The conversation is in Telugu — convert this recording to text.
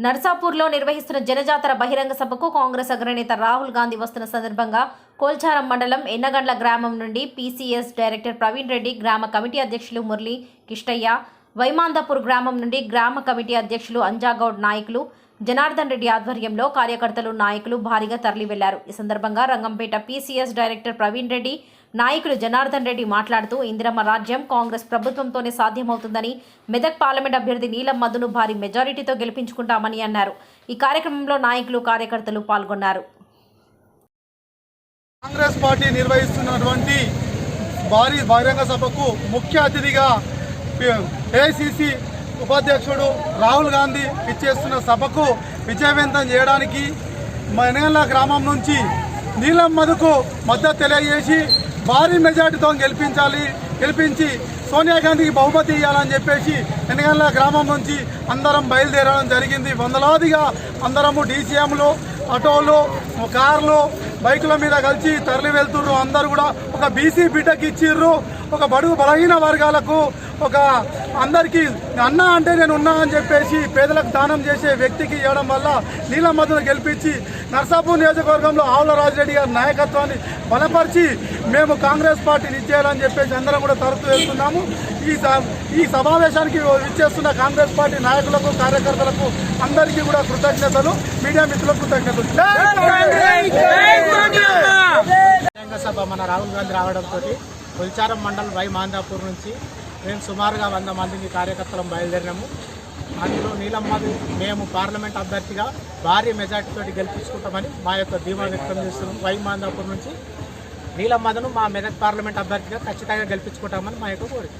నర్సాపూర్లో నిర్వహిస్తున్న జనజాతర బహిరంగ సభకు కాంగ్రెస్ అగ్రనేత రాహుల్ గాంధీ వస్తున్న సందర్భంగా కోల్చారం మండలం ఎన్నగండ్ల గ్రామం నుండి పీసీఎస్ డైరెక్టర్ ప్రవీణ్ రెడ్డి గ్రామ కమిటీ అధ్యక్షులు మురళి కిష్టయ్య వైమాందపూర్ గ్రామం నుండి గ్రామ కమిటీ అధ్యక్షులు అంజాగౌడ్ నాయకులు జనార్దన్ రెడ్డి ఆధ్వర్యంలో కార్యకర్తలు నాయకులు భారీగా తరలి వెళ్ళారు ఈ సందర్భంగా రంగంపేట పీసీఎస్ డైరెక్టర్ ప్రవీణ్ రెడ్డి నాయకులు జనార్దన్ రెడ్డి మాట్లాడుతూ ఇందిరమ్మ రాజ్యం కాంగ్రెస్ ప్రభుత్వంతోనే సాధ్యమవుతుందని మెదక్ పార్లమెంట్ అభ్యర్థి నీలం మధును భారీ మెజారిటీతో గెలిపించుకుంటామని అన్నారు. ఈ కార్యక్రమంలో నాయకులు కార్యకర్తలు పాల్గొన్నారు. కాంగ్రెస్ పార్టీ నిర్వహిస్తున్నటువంటి భారీ బహిరంగ సభకు ముఖ్య అతిథిగా ఏఐసిసి ఉపాధ్యక్షుడు రాహుల్ గాంధీ ఇచ్చేస్తున్న సభకు విజయవంతం చేయడానికి మనేళ్ళ గ్రామం నుంచి నీలం మధుకు మద్దతు తెలియజేసి భారీ మెజార్టీతో గెలిపించాలి గెలిపించి సోనియా గాంధీకి బహుమతి ఇవ్వాలని చెప్పేసి ఎన్నికల గ్రామం నుంచి అందరం బయలుదేరడం జరిగింది. వందలాదిగా అందరము డీసీఎంలు ఆటోలు కార్లు బైకుల మీద కలిసి తరలి వెళ్తుర్రు అందరు కూడా ఒక బీసీ బిడ్డకి ఇచ్చిర్రు. ఒక బడుగు బలహీన వర్గాలకు ఒక అందరికీ అన్న అంటే నేను ఉన్నా అని చెప్పేసి పేదలకు దానం చేసే వ్యక్తికి ఇవ్వడం వల్ల నీలమధును గెలిపించి నర్సాపూర్ నియోజకవర్గంలో ఆవుల రాజిరెడ్డి గారి నాయకత్వాన్ని బలపరిచి మేము కాంగ్రెస్ పార్టీని ఇచ్చేయాలని చెప్పేసి అందరం కూడా తరచు వెళ్తున్నాము ఈ ఈ సమావేశానికి ఇచ్చేస్తున్న కాంగ్రెస్ పార్టీ నాయకులకు కార్యకర్తలకు అందరికీ కూడా కృతజ్ఞతలు మీడియా మిత్రులకు కృతజ్ఞతలు. మన రాహుల్ గాంధీ రావడంతో కొల్చారం మండలం వై మాందాపూర్ నుంచి మేము సుమారుగా వంద మందికి కార్యకర్తలం బయలుదేరినాము. అందులో నీలమ్మది మేము పార్లమెంట్ అభ్యర్థిగా భారీ మెజార్టీతో గెలిపించుకుంటామని మా యొక్క ధీమా వ్యక్తం చేస్తున్నాం. వై మాందాపూర్ నుంచి నీలమ్మదను మా మెదక్ పార్లమెంట్ అభ్యర్థిగా ఖచ్చితంగా గెలిపించుకుంటామని మా యొక్క కోరిక.